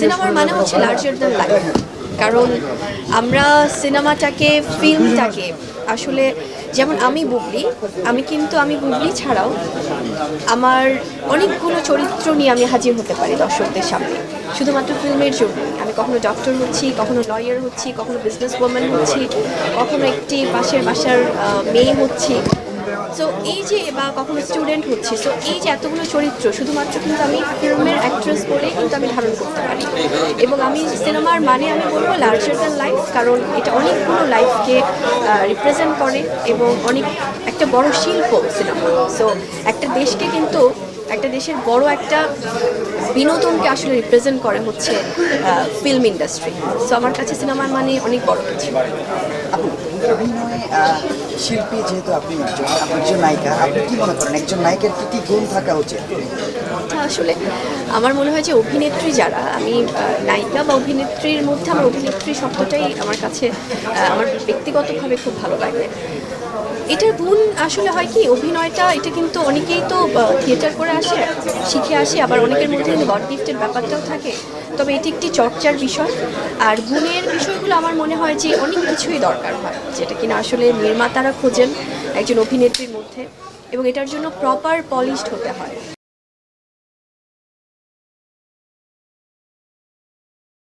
সিনেমার মানে হচ্ছে লার্জার দ্যান লাইফ কারণ আমরা সিনেমাটাকে ফিল্মটাকে আসলে যেমন আমি বুবলি আমি কিন্তু আমি বুবলি ছাড়াও আমার অনেকগুলো চরিত্র নিয়ে আমি হাজির হতে পারি দর্শকদের সামনে। শুধুমাত্র ফিল্মের জন্য আমি কখনো ডক্টর হচ্ছি কখনো লয়ার হচ্ছি কখনো বিজনেস ওম্যান হচ্ছি কখনো একটি পাশের বাসার মেয়ে হচ্ছি। সো এই যে বা কখনো স্টুডেন্ট হচ্ছি সো এই যে এতগুলো চরিত্র শুধুমাত্র কিন্তু আমি ফিল্মের অ্যাক্ট্রেস বলে কিন্তু আমি ধারণ আমি সিনেমার মানে আমি বলব লার্জার দ্যান লাইফ কারণ এটা অনেকগুলো লাইফকে রিপ্রেজেন্ট করে এবং অনেক একটা বড় শিল্প সিনেমা। সো একটা দেশকে কিন্তু, একটা দেশের বড় একটা বিনোদনকে আসলে রিপ্রেজেন্ট করে হচ্ছে ফিল্ম ইন্ডাস্ট্রি সো আমার কাছে সিনেমার মানে অনেক বড় কিছু। শিল্পী যেহেতু আপনি একজন একজন নায়িকা আপনি কি মনে করেন একজন নায়কের কি কি গুণ থাকা উচিত? আসলে আমার মনে হয় যে অভিনেত্রী যারা আমি নায়িকা বা অভিনেত্রীর মধ্যে আমার অভিনেত্রী শব্দটাই আমার কাছে আমার ব্যক্তিগতভাবে খুব ভালো লাগে। এটার গুণ আসলে হয় কি অভিনয়টা এটা কিন্তু অনেকেই তো থিয়েটার করে আসে শিখে আসে আবার অনেকের মধ্যে কিন্তু গড গিফটের ব্যাপারটাও থাকে। তবে এটি একটি চর্চার বিষয়। আর গুণের বিষয়গুলো আমার মনে হয় যে অনেক কিছুই দরকার হয়, যেটা কিনা আসলে নির্মাতারা খোঁজেন একজন অভিনেত্রীর মধ্যে। এবং এটার জন্য প্রপার পলিশড হতে হয়।